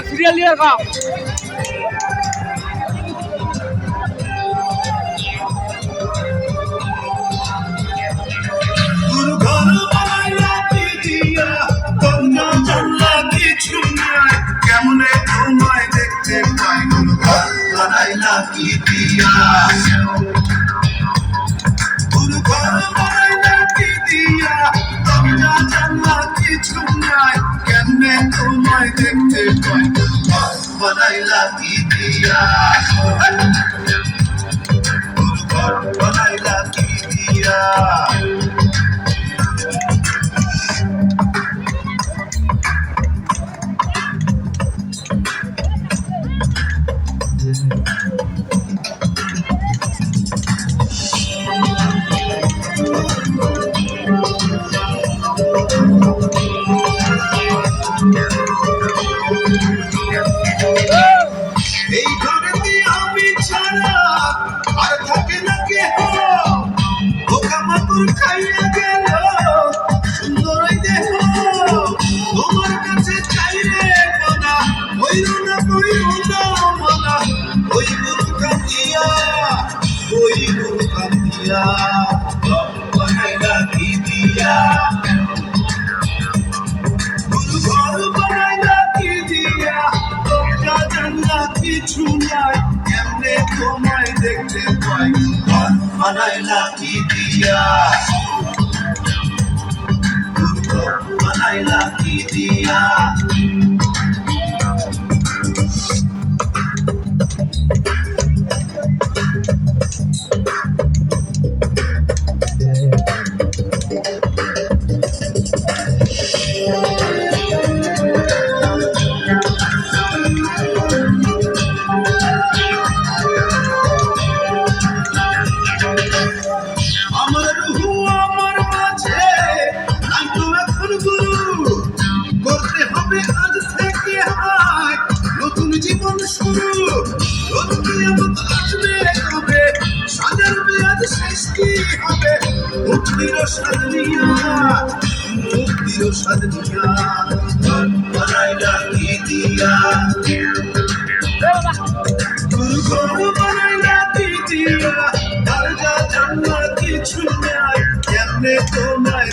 Serial দিয়ে রাখা কি দিয়া পাই? ঘর বানাইলা কি দিয়া। কন্যা জানলা কিছু নাই কেমনে তোমায় দেখতে পাই। বানাইলা কি দিয়া। বানাইলা কি দিয়া। এই ঘরেতে আমি ছাড়া আর থাকে না কেহ। বোকা মাতুর খাইয়া গেল। সুন্দর দেহ তোমার কাছে চাই রে মনা হইল না হইল না, মনা। ওই গুরু কান্দিয়া ওই গুরু কান্দিয়া তোমায় দেখতে পাই। ঘর বানাইলা কি দিয়া। মানায় লাকি দিয়া। জীবন শুরু নিয়ামত আসবে কবে সাজার মেয়াদ শেষ কি হবে মুক্তির সাদনিয়া মুক্তির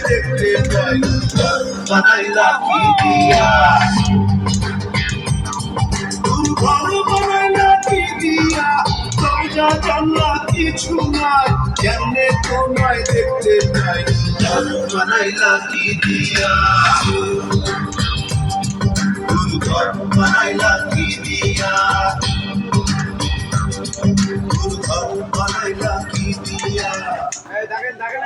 দেখতে পাই বানাইলা দিয়া জানলা কিছু নাই। কেমনে তোমায় দেখতে পাই। ঘর বানাইলা কি দিয়া? ঘর দিয়া? দেখেন দেখেন